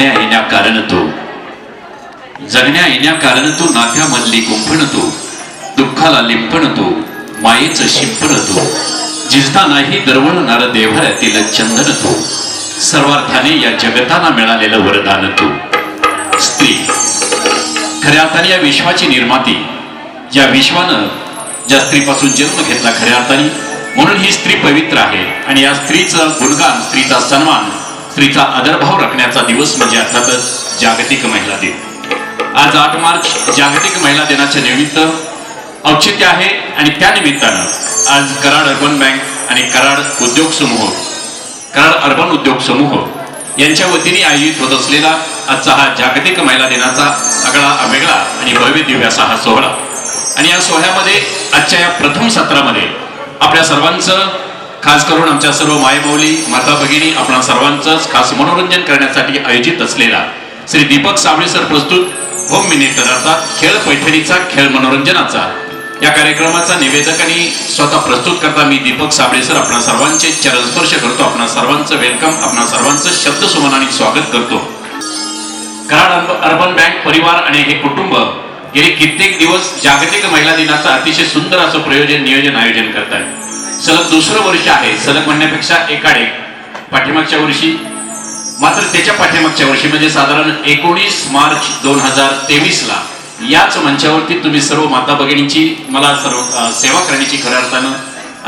जगण्या येण्या कारण तो. जगण्या येण्या कारण तो नात्यामधली कुंपण तो. दुःखाला लिंपण तो मायेच शिंपण तो. जिजता नाही दरवळणार देव्हाऱ्यातील चंदन तो. सर्वार्थाने या जगताना मिळालेलं वरदान तो. स्त्री. खऱ्या अर्थाने या विश्वाची निर्माती. या विश्वानं ज्या स्त्रीपासून जन्म घेतला खऱ्या अर्थाने म्हणून ही स्त्री पवित्र आहे. आणि या स्त्रीचं गुणगान स्त्रीचा सन्मान स्त्रीचा आदरभाव राखण्याचा दिवस म्हणजे अर्थातच जागतिक महिला दिन. आज आठ मार्च जागतिक महिला दिनाच्या निमित्त औचित्य आहे आणि त्या निमित्तानं आज कराड अर्बन बँक आणि कराड उद्योग समूह कराड अर्बन उद्योग समूह यांच्या वतीने आयोजित होत असलेला आजचा हा जागतिक महिला दिनाचा आगळा वेगळा आणि भव्य दिव्य असा हा सोहळा. आणि या सोहळ्यामध्ये आजच्या या प्रथम सत्रामध्ये आपल्या सर्वांचं खास करून आमच्या सर्व मायमौली माता भगिनी आपणा सर्वांचंच खास मनोरंजन करण्यासाठी आयोजित असलेला श्री दीपक साबळे सर प्रस्तुत होम मिनिटर अर्थात खेळ पैठणीचा खेळ मनोरंजनाचा. या कार्यक्रमाचा निवेदक आणि स्वतः प्रस्तुत करता मी दीपक साबळे सर. आपणा सर्वांचे चरणस्पर्श करतो आपणा सर्वांचं वेलकम आपणा सर्वांचं शब्द सुमनाने स्वागत करतो. कराड अर्बन बँक परिवार आणि हे कुटुंब गेले कित्येक दिवस जागतिक महिला दिनाचं अतिशय सुंदर असं प्रयोजन नियोजन आयोजन करत आहे सलग दुसरं वर्ष आहे. सलग म्हणण्यापेक्षा एकाडे पाठीमागच्या वर्षी. मात्र त्याच्या पाठीमागच्या वर्षी म्हणजे साधारण एकोणीस मार्च दोन हजार तेवीसला याच मंचावरती तुम्ही सर्व माता भगिनींची मला सर्व सेवा करण्याची खऱ्या अर्थानं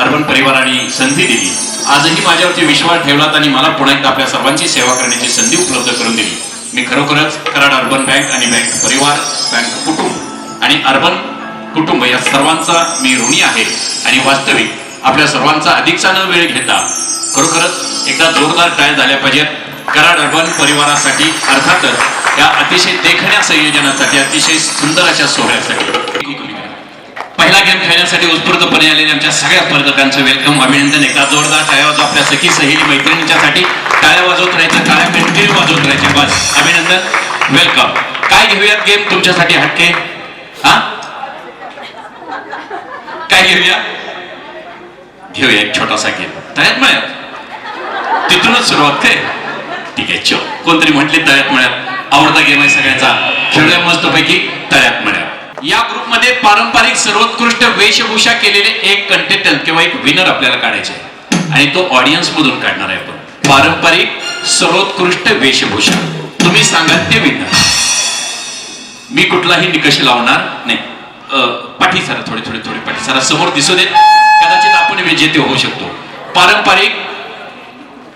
अर्बन परिवाराने संधी दिली. आजही माझ्यावरती विश्वास ठेवलात आणि मला पुन्हा एकदा आपल्या सर्वांची सेवा करण्याची संधी उपलब्ध करून दिली. मी खरोखरच कराड अर्बन बँक आणि बँक परिवार बँक कुटुंब आणि अर्बन कुटुंब या सर्वांचा मी ऋणी आहे. आणि वास्तविक आपल्या सर्वांचा अधिकचा न वेळ घेता खरोखरच एकदा जोरदार टाळ्या झाल्या पाहिजेत. कराड अर्बन परिवारासाठी अर्थातच या अतिशय देखण्या संयोजनासाठी अतिशय सुंदर अशा सोहळ्यासाठी. पहिला गेम खेळण्यासाठी उत्स्फूर्तपणे आलेले आमच्या सगळ्या स्पर्धकांचं वेलकम अभिनंदन. एकदा जोरदार टाळ्या वाजवा आपल्या सखी सहेली मैत्रिणींच्यासाठी. टाळ्या वाजवत राहायचं टाळ्या कंटिन्यू वाजवत राहायच्या बस. अभिनंदन. वेलकम काय घेऊयात गेम तुमच्यासाठी हटके? हा? काय घेऊया? घेऊया एक छोटासा गेम. तयात मळ्यात. तिथूनच सुरुवात काय ठीक आहे चो कोणतरी म्हटले तळ्यात मळ्यात. आवडता गेम आहे सगळ्यांचा. खेळूया मस्तपैकी तळ्यात मळ्यात. या ग्रुपमध्ये पारंपरिक सर्वोत्कृष्ट वेशभूषा केलेले एक कंटेस्टंट किंवा एक विनर आपल्याला काढायचे आणि तो ऑडियन्स मधून काढणार आहे आपण. पारंपरिक सर्वोत्कृष्ट वेशभूषा. तुम्ही सांगा ते विनर मी कुठलाही निकष लावणार नाही. पाठी सारा थोडे थोडे थोडे पाठी सारा समोर दिसू देत. कदाचित विजेते होऊ शकतो. पारंपरिक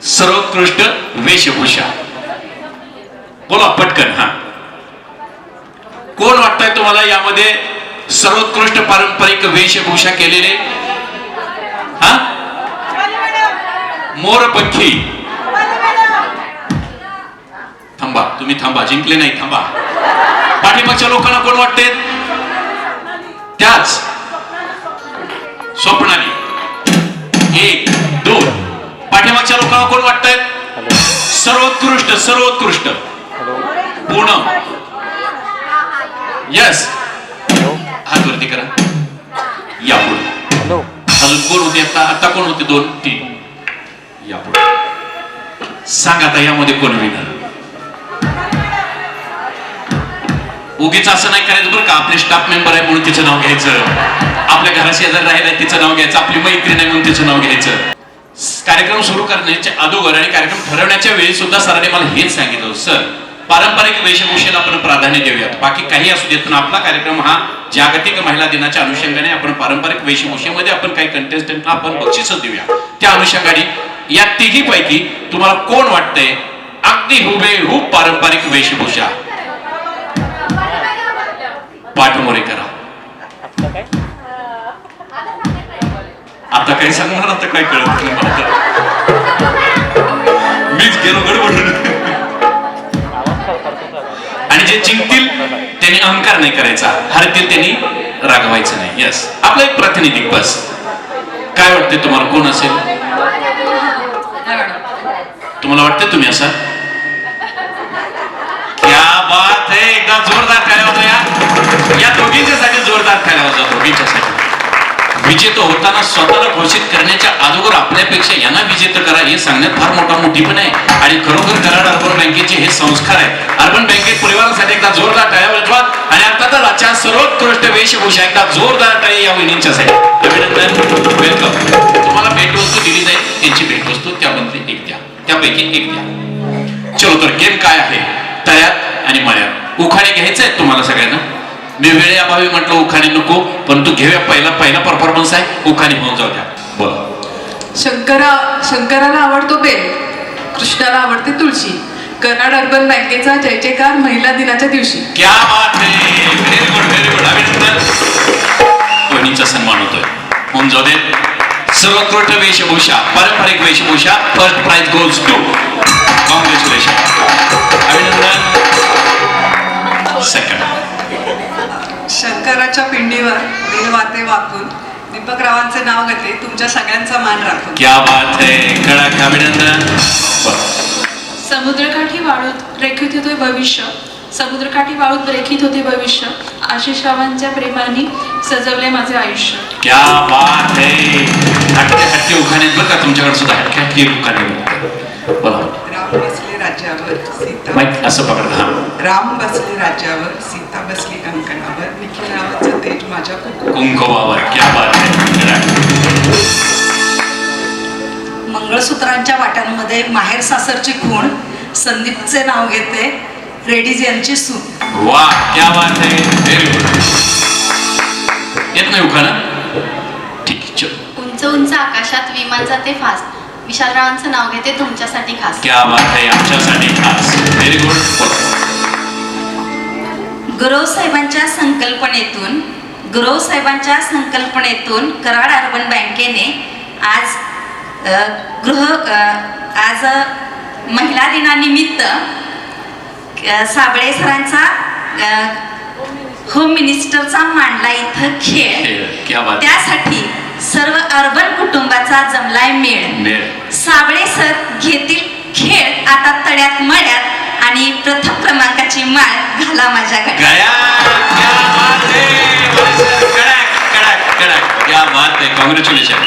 सर्वोत्कृष्ट वेशभूषा. बोला पटकन हा. कोण वाटतंय तुम्हाला यामध्ये सर्वोत्कृष्ट पारंपरिक वेशभूषा केलेले? हा? मोरपंखी. थांबा तुम्ही थांबा जिंकले नाही थांबा. पाठीमागच्या लोकांना कोण वाटते त्याच. स्वप्नाली. एक दोन पाठीमागच्या लोकांना कोण वाटतायत सर्वोत्कृष्ट सर्वोत्कृष्ट. पूनम यस हात वरती करा. या पुढे. हॅलो. अजून कोण होते? आता आता कोण होते? दोन तीन. या पुढे. सांग आता यामध्ये कोण विनर उगीच असं नाही करायचं बरं का. आपले स्टाफ मेंबर आहे म्हणून तिचं नाव घ्यायचं. आपल्या घराशी जर राहिलाय तिचं नाव घ्यायचं. आपली मैत्रीण आहे म्हणून तिचं नाव घ्यायचं. कार्यक्रम सुरू करण्याच्या अगोदर आणि कार्यक्रम ठरवण्याच्या वेळी सुद्धा सरांनी मला हेच सांगितलं सर पारंपरिक वेशभूषेला आपण प्राधान्य देऊयात. बाकी काही असू देत पण आपला कार्यक्रम हा जागतिक महिला दिनाच्या अनुषंगाने आपण पारंपरिक वेशभूषेमध्ये आपण काही कंटेस्टंटला आपण बक्षीस देऊया. त्या अनुषंगाने या तिघी पैकी तुम्हाला कोण वाटतंय? अगदी हुबेहूब पारंपरिक वेशभूषा. पाठमोरे करा. आता काय सांगणार आता काय कळत नाही मला. मीच गेलो गडबडून. सगळा. आणि जे जिंकतील त्यांनी अहंकार नाही करायचा. हरतील त्यांनी रागवायचं नाही. यस आपलं एक प्रातिनिधिक बस. काय वाटते तुम्हाला? कोण असेल? तुम्हाला वाटते तुम्ही असा क्या बात है! एकदा जोरदार टाळ्या जोरदार टाळ्या जातो दोघींच्यासाठी विजेता होताना स्वतःला घोषित करण्याच्या अगोदर आपल्यापेक्षा यांना विजेता करा हे सांगण्यात फार मोठा मोठी पण आहे. आणि खरोखर कराड अर्बन बँकेचे हे संस्कार आहे. अर्बन बँकेत परिवारासाठी एकदा जोरदार टाळ्या वाजवा. आणि अर्थातच आजच्या सर्वोत्कृष्ट वेशभूषा एकदा जोरदार टाळी या वहिनींच्यासाठी. अभिनंदन. वेलकम तुम्हाला भेटवस्तू दिली जाईल. त्यांची भेटवस्तू त्यामध्ये एक द्या. त्यापैकी एक द्या. चलो तर गेम काय आहे? तळ्यात आणि मळ्यात. उखाणे घ्यायचे आहेत तुम्हाला सगळ्यांना? मी वेळेअभावी म्हटलं उखाणे नको परंतु घेऊया पहिला पहिला परफॉर्मन्स आहे उखाणे होऊन जाऊ द्या. बोला. शंकरा शंकराला आवडतो बेल कृष्णाला आवडते तुळशी कराड अर्बन बँकेचा जय जयकार महिला दिनाच्या दिवशी. क्या बात वहिनीचा सन्मान होतोय. होऊन जाऊ दे. सर्वोत्कृष्ट वेशभूषा पारंपरिक वेशभूषा first prize goes to congratulation अभिनंदन. सेकंड शंकराच्या पिंडीवर वेलवाते वाकून दीपकरावांचे नाव घेते तुमच्या सगळ्यांचा मान राखून. क्या बात है कडक अभिनंदन. बरं. समुद्रकाठी वाळूत रेखित होते भविष्य. समुद्रकाठी वाळूत रेखित होते भविष्य. आशिषावांच्या प्रेमाने सजवले माझे आयुष्य. क्या बात है. हटके हटके उखाणे. आहेत बरं का तुमच्याकडे सुद्धा हटके हटके उखाणे आहेत. बोला. राम बसले राज्यावर सीता. असं पकडा राम बसले राज्यावर सीता बसली कंकणावर निखिल रावाचं तेज माझ्या क्या बात है. मंगळसूत्रांच्या वाट्यांमध्ये माहेर सासरची खूण संदीपचे नाव घेते रेडीज यांची सून. वा क्या बात है व्हेरी गुड येत नाही उखाणा? ठीक आहे, चलो. उंच उंच आकाशात विमान जाते फास्ट विशालरावांचं नाव घेते तुमच्यासाठी खास. क्या बात है आमच्यासाठी खास. व्हेरी गुड बोला गुरव साहेबांच्या संकल्पनेतून गुरव साहेबांच्या संकल्पनेतून कराड अर्बन बँकेने आज गृह आज महिला दिनानिमित्त साबळे सरांचा होम मिनिस्टरचा मांडला इथं खेळ. त्यासाठी सर्व अर्बन कुटुंबाचा जमलाय मेळ. मेळ. साबळे सर घेतील खेळ आता तळ्यात मळ्यात आणि प्रथम क्रमांकाची माळ घाला माझ्या गळ्यात गया क्या बात है कडक कडक कडक क्या बात है कॉंग्रॅच्युलेशन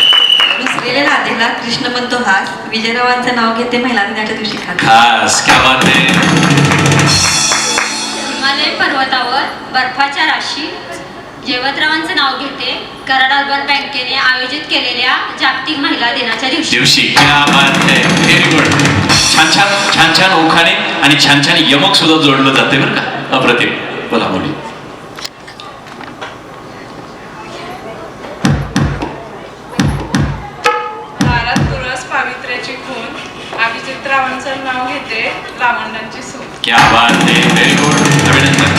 रुसलेल्या राधेला कृष्ण म्हणतो हास. विजयरावांचं नाव घेते महिला दिनाच्या दिवशी खात? खास क्या बात है हिमालय पर्वतावर बर्फाच्या राशी जयवंतरावांचं नाव घेते. कराड अर्बन बँकेने आयोजित केलेल्या जागतिक महिला दिनाच्या दिवशी. दिवशी क्या बात है व्हेरी गुड छान छान छान छान ओखाणे आणि छान छान यमक सुद्धा जोडलं जाते बरं का अप्रतिम. बोला मुली. क्या बात है व्हेरी गुड अभिनंदन.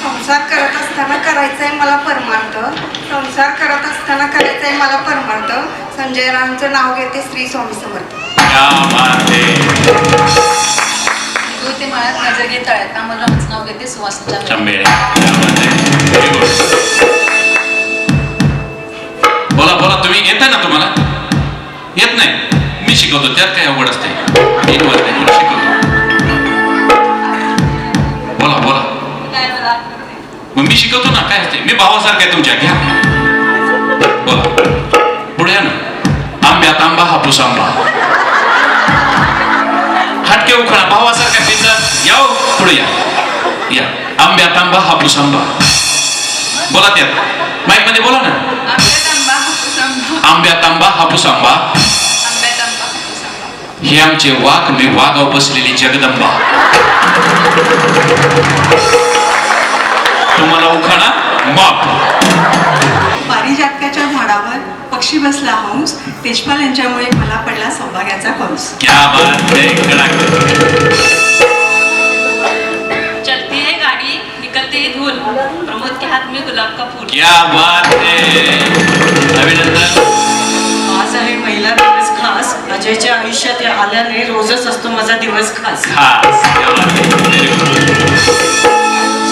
संसार करत असताना करायचंय मला परमार्थ. संसार करत असताना करायचंय मला परमार्थ. संजय रावांचं नाव घेते श्री स्वामी समर्थ. बोला बोला तुम्ही येत ना तुम्हाला? येत नाही. मी शिकवतो त्यात काय अवघड असते. बोला बोला. मग मी शिकवतो ना काय असते? मी भावासारखं आहे तुमच्या. घ्या. पुढे या या आंब्यात आंबा हापूस आंबा बोला त्यात माईकमध्ये बोला ना आंब्यात आंबा हापूस आंबा हे आमचे वाघ मी वाघाव बसलेली जगदंबा तुम्हाला उखाणा माप पारिजातकाच्या झाडावर पक्षी बसला हंस तेजपाल यांच्यामुळे मला पडला सौभाग्याचा हंस क्या बात है प्रमोद के हाथ में गुलाब का फूल। क्या बात है। अभिनंदन। आज आहे महिला दिवस खास. अजयच्या आयुष्यात या आल्याने रोजच असतो माझा दिवस खास. खास. क्या बात है. Very good.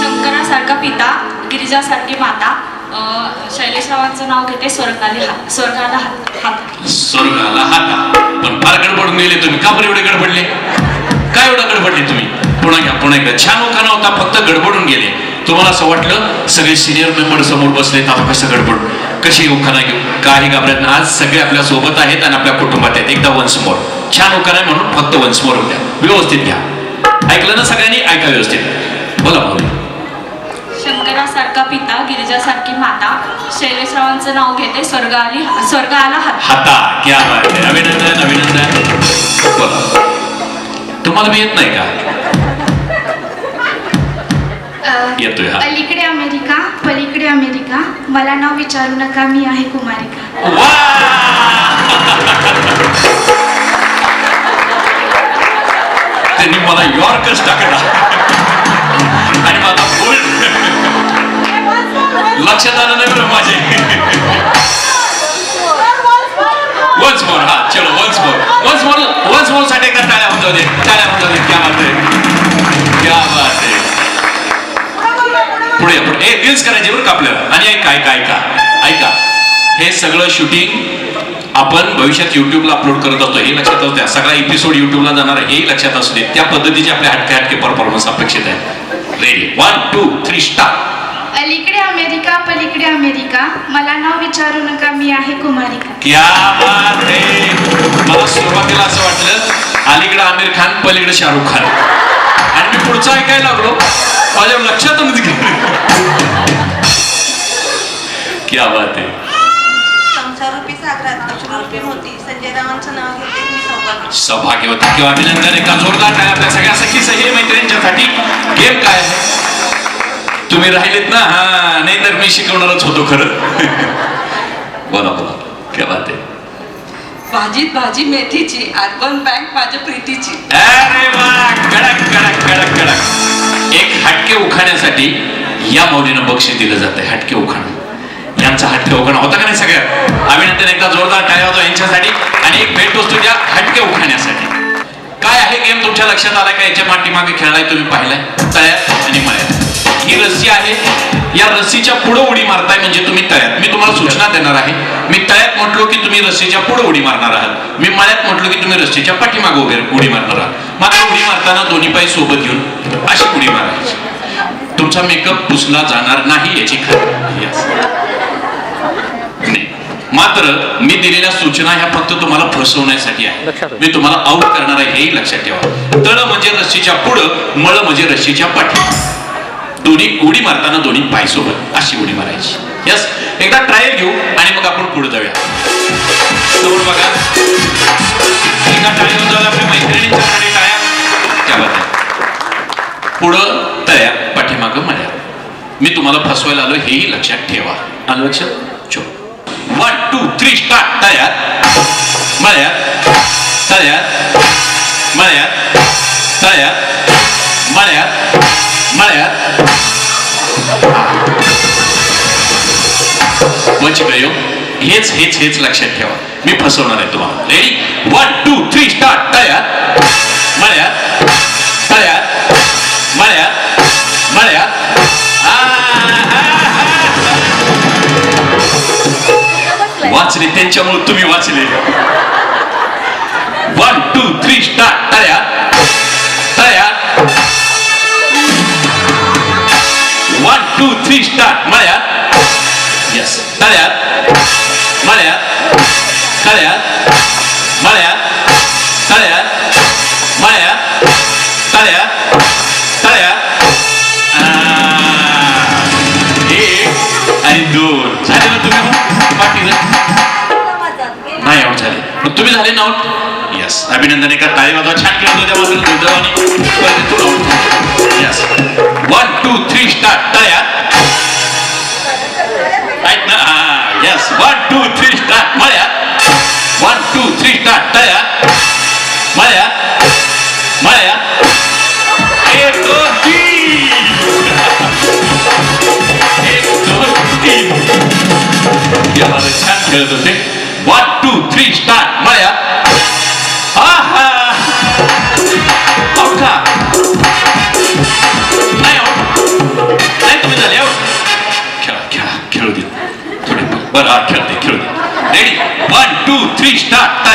शंकरासारखा पिता गिरिजासारखी माता अं, शैलेशरावांचं नाव घेते स्वर्गाली हात स्वर्गाला हात हात. स्वर्गाला हाता. पण फार गडबडून गेले तुम्ही. का बरं एवढे गडबडले? काय एवढं गडबडले तुम्ही? पुन्हा घ्या पुन्हा एकदा. छान होता फक्त गडबडून गेले. तुम्हाला असं वाटलं? सगळे सिनियर मेंबर समोर बसले आता कसं गडबड? कशी उखाणा घेऊ काही घाबरत. आज सगळे आपल्यासोबत आहेत आणि आपल्या कुटुंबात आहेत. एकदा वन्स मोर छान आहे म्हणून फक्त वन्स मोर होत्या. व्यवस्थित घ्या. ऐकलं ना सगळ्यांनी? ऐका व्यवस्थित. बोला बोला. शंकरासारखा पिता गिरिजासारखी माता शैलेशरावांचं नाव घेते स्वर्ग आली स्वर्ग आला हात. क्या बात अभिनंदन अभिनंदन. बोला. तुम्हाला मी येत नाही का? येतोय हा. अलीकडे अमेरिका पलीकडे अमेरिका. मला नाव विचारू नका मी आहे कुमारिका. त्यांनी मला यॉर्कच टाकला. आणि मला बोल. लक्षात आलं नाही बरं माझे? वन्स मोर हा चलो once more once more once मोरसाठी एकदा टाळ्या होऊन ऐका ऐका ऐका. ऐका. हे सगळं शूटिंग आपण भविष्यात युट्यूबला अपलोड करत असतो हे लक्षात असू द्या. सगळा एपिसोड युट्यूबला जाणार हेही लक्षात असू दे त्या पद्धतीचे आपले हटके हटके परफॉर्मन्स अपेक्षित आहे. Ready one two three start अलीकडे अमेरिका पलीकडे अमेरिका. मला नाव विचारू नका. मी आहे कुमारिका क्या बात मला सुरुवातीला असं वाटलं अलीकडे आमिर खान पलीकडे शाहरुख खान. आणि मी पुढचं ऐकायला लागलो. माझ्या लक्षातच गेलं क्या बात आहे? संसारूपी सागरात अश्रूपी होती संजय रावांचं नाव घेते मी सौभाग्य. सौभाग्यवती किंवा अभिनंदन एका जोरदार काय आपल्या सगळ्या सखी सही मैत्रिणींच्यासाठी. गेम काय? आहे तुम्ही राहिलेत ना? हा नाही तर मी शिकवणारच होतो खरं. बोला बोला. क्या बात आहे? भाजीत भाजी मेथीची आठवण बँक माझ्या प्रीतीची. अरे वा कडक कडक कडक कडक. एक हटके उखाण्यासाठी या मौलीनं बक्षीस दिलं जातंय हटके उखाणं. यांचा हटके उखाणा होता का नाही सगळ्यात अभिनंदन एकदा जोरदार टाळ्या होतो यांच्यासाठी आणि एक भेट वस्तू द्या हटके उखाण्यासाठी. काय आहे गेम? तुमच्या लक्षात आला का? याच्या पाठीमागे खेळलाय तुम्ही पाहिलाय. तळ्यात आणि मळ्यात. ही रस्सी आहे. या रस्सीच्या पुढे उडी मारताय म्हणजे तुम्ही तळ्यात. मी तुम्हाला सूचना देणार आहे. मी तळ्यात म्हटलो की तुम्ही रस्सीच्या पुढे उडी मारणार आहात. मी मळ्यात म्हटलो की तुम्ही रस्सीच्या पाठीमागे उभे उडी मारणार आहात. मात्र उडी मारताना दोन्ही पाय सोबत घेऊन अशी उडी मारायची. तुमचा मेकअप पुसला जाणार नाही याची खात्री. मात्र मी दिलेल्या सूचना ह्या फक्त तुम्हाला फसवण्यासाठी आहे. मी तुम्हाला आऊट करणार आहे हेही लक्षात ठेवा. तळ म्हणजे रस्सीच्या पुढं मळ म्हणजे रस्सीच्या पाठी. दोन्ही उडी मारताना दोन्ही पाय सोबत अशी उडी मारायची. यस एकदा ट्रायल घेऊ आणि मग आपण पुढे जाऊया. बघा. एका जाऊया आपल्या मैत्रिणींच्याकडे टाळ्या. त्या बघा पुढं तळ्या. मी तुम्हाला फसवायला आलो हेही लक्षात ठेवा. आलो लक्षात? चो वन टू थ्री स्टार्ट तयार मळ्यात तयार मळ्यात तयार मळ्यात मळ्यात वंच गयो हेच हेच हेच लक्षात ठेवा. मी फसवणार आहे तुम्हाला. Ready one two three start तयार मळ्यात facilitante é o तुम्ही झाले ना यस अभिनंदन एका टाळी वाजवा छान खेळत त्याबद्दल मात्र दुर्दैवाने स्पर्धेतून वन टू थ्री स्टार्ट तया राईट ना? Yes one two three start मया वन टू थ्री स्टार्ट तया मया मया एक दोन तीन एक दोन तीन या छान खेळत होते बरं ready one two three start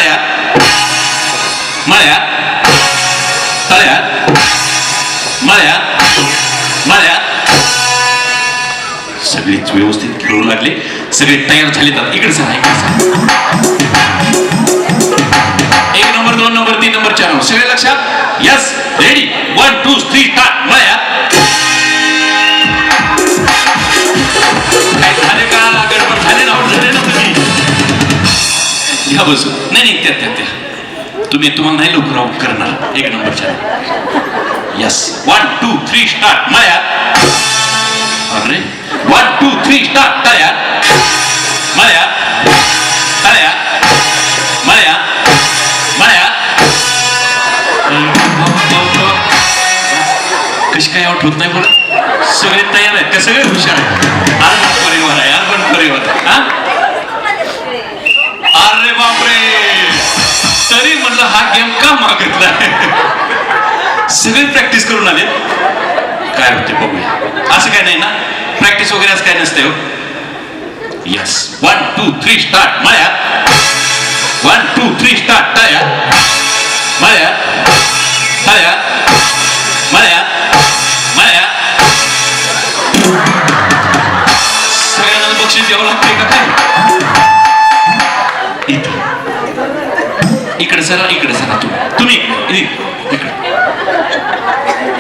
व्यवस्थित खेळू लागले सगळे तयार झाले एक नंबर दोन नंबर तीन नंबर चार नंबर सगळे लक्षात yes ready one two three start मळ्या बसू नाही नाही त्या त्या त्या तुम्ही तुम्हाला नाही लवकर आउट करणार एक नंबरच्या yes one two three start मळ्या अरे वन टू थ्री स्टार्ट तयार मळ्या तयार मळ्या मळ्या कशी काय आउट होत नाही बरं का सगळे प्रॅक्टिस करून आले. काय होते बघूया. असं काय नाही ना? प्रॅक्टिस वगैरे असं काय नसते हो. Yes one two three start मळ्या one two three start तयार मळ्या तयार मळ्या मळ्या सगळ्यांना बक्षीस द्यावं लागतंय का काय? इकडे सरा इकडे सरा तू. तुम्ही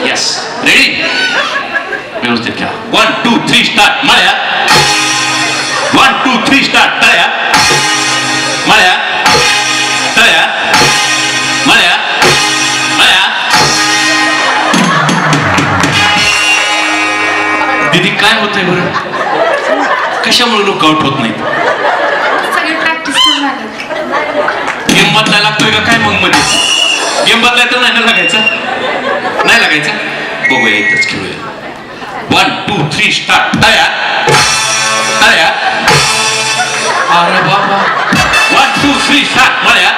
यस रेडी व्यवस्थित घ्या. वन टू थ्री स्टार्ट मळ्या. वन टू थ्री स्टार्ट तळ्या. मळ्या. तळ्या. मळ्या. मळ्या. दीदी काय होतंय बरं? कशामुळे लोक आउट होत लागायचं बघूया इथंच खेळूया वन टू थ्री स्टार्ट तयार तयार अरे बाबा वन टू थ्री स्टार्ट मळ्या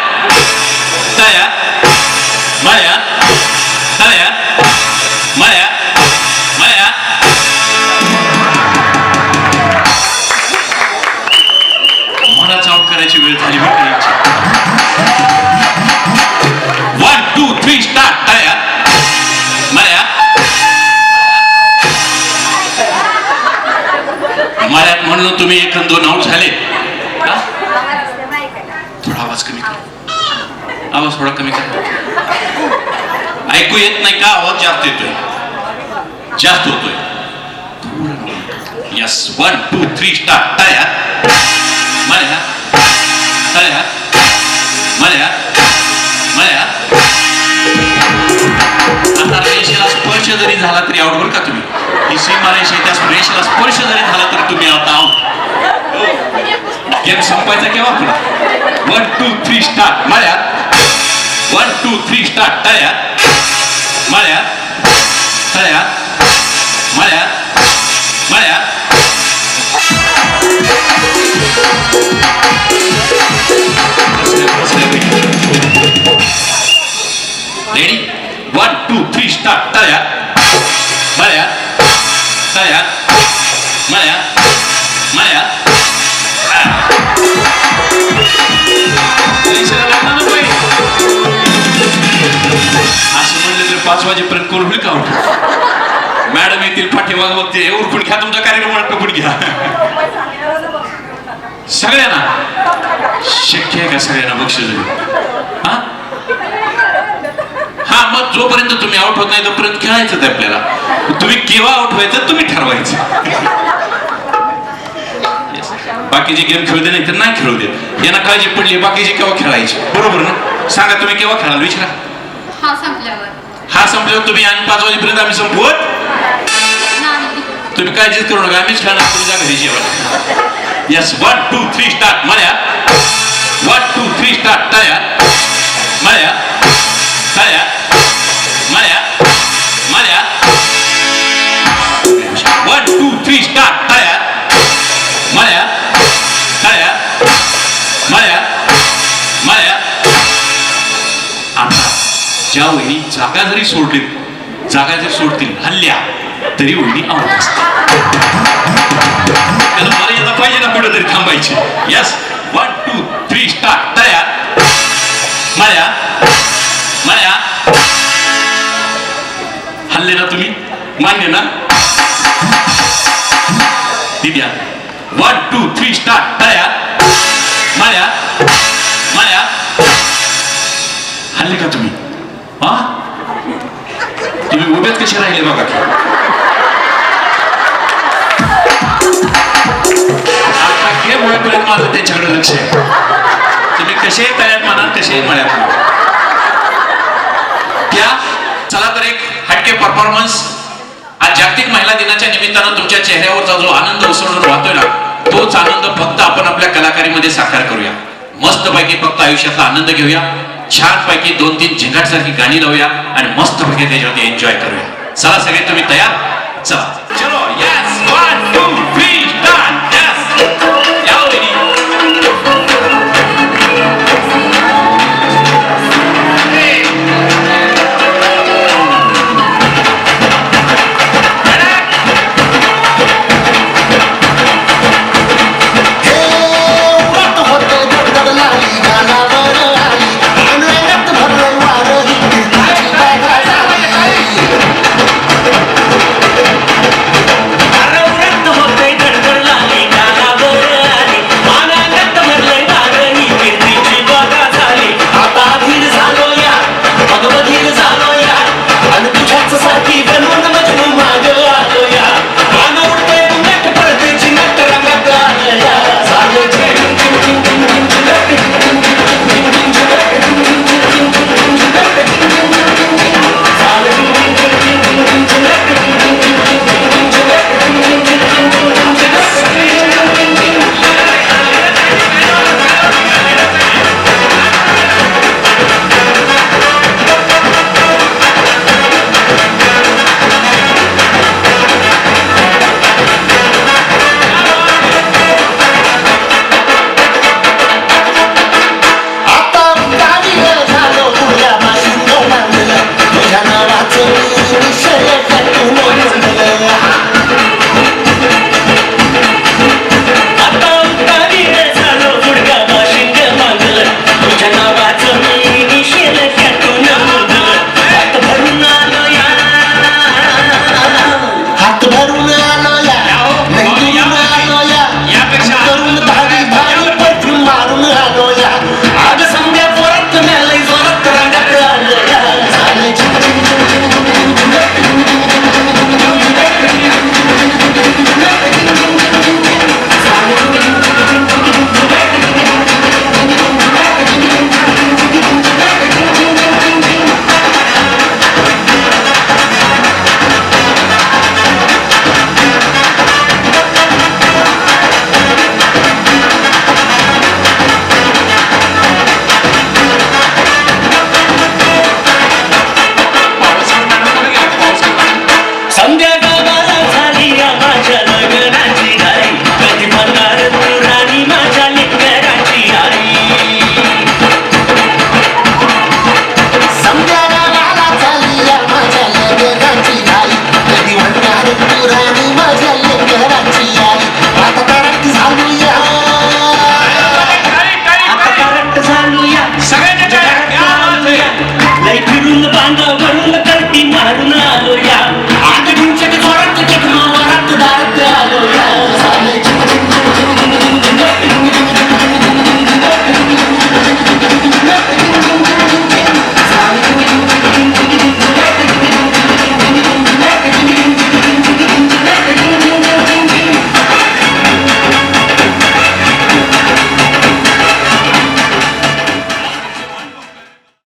जरी झाला तरी आउट बरं का तुम्ही? ही सीमा त्या रेषेला स्पर्श जरी झाला तरी तुम्ही आता आउट गेम संपायचा केव्हा पुन्हा वन टू थ्री स्टार्ट मळ्या वन टू थ्री स्टार्ट तळ्या मळ्या तळ्या मळ्या मळ्या ready one two three start तळ्या मळ्या तळ्या मळ्या मळ्या असं म्हणलं तर पाच वाजेपर्यंत कोण होईल का मॅडम येतील पाठीमाग बघते उरकून घ्या तुमचा कार्यक्रम टपून घ्या. सगळ्यांना? शक्य आहे का सगळ्यांना बक्षीस देऊ? हा? हा मग जोपर्यंत तुम्ही आउट होत नाही तोपर्यंत खेळायचं ते आपल्याला. तुम्ही केव्हा आउट व्हायचं तुम्ही ठरवायचं. बाकीचे गेम खेळू दे नाही तर नाही खेळू दे यांना काळजी पडली बाकीचे केव्हा खेळायचे. बरोबर ना? सांगा तुम्ही केव्हा खेळाल? विचारा. हा संपल्यावर. हा संपल्यावर तुम्ही आणि पाच वाजेपर्यंत आम्ही संपवत? तुम्ही काळजीच करू नका आम्हीच खेळणार. तुमच्या घरी जेवण yes one two three start मळ्या one two three start तयार मळ्या जरी सोडले. जागा जरी सोडतील हल्ल्या तरी वहिनी आवडत असते. त्याला मर्यादा पाहिजे ना कुठं तरी थांबायची. Yes one two three start तयार माया माया हल्ले ना तुम्ही. मान्य ना? दिद्या वन टू थ्री स्टार्ट तळ्यात माया माया हल्ले का तुम्ही? हा? तुम्ही उभेच कसे राहिले बघा आता गेम होईपर्यंत माझं त्यांच्याकडे लक्ष आहे. तुम्ही कसे तळ्यात म्हणा कसे मळ्यात म्हणा त्या चला तर एक हटके परफॉर्मन्स आज जागतिक महिला दिनाच्या निमित्तानं तुमच्या चेहऱ्यावरचा जो आनंद उसळून वाहतोय ना तोच आनंद फक्त आपण आपल्या कलाकारीमध्ये साकार करूया. मस्तपैकी फक्त आयुष्याचा आनंद घेऊया. छान पैकी दोन तीन झिंगाट सारखी गाणी लावूया आणि मस्त पैकी त्याच्यावरती एन्जॉय करूया. चला सगळे तुम्ही तयार? चला. चलो. Yes one to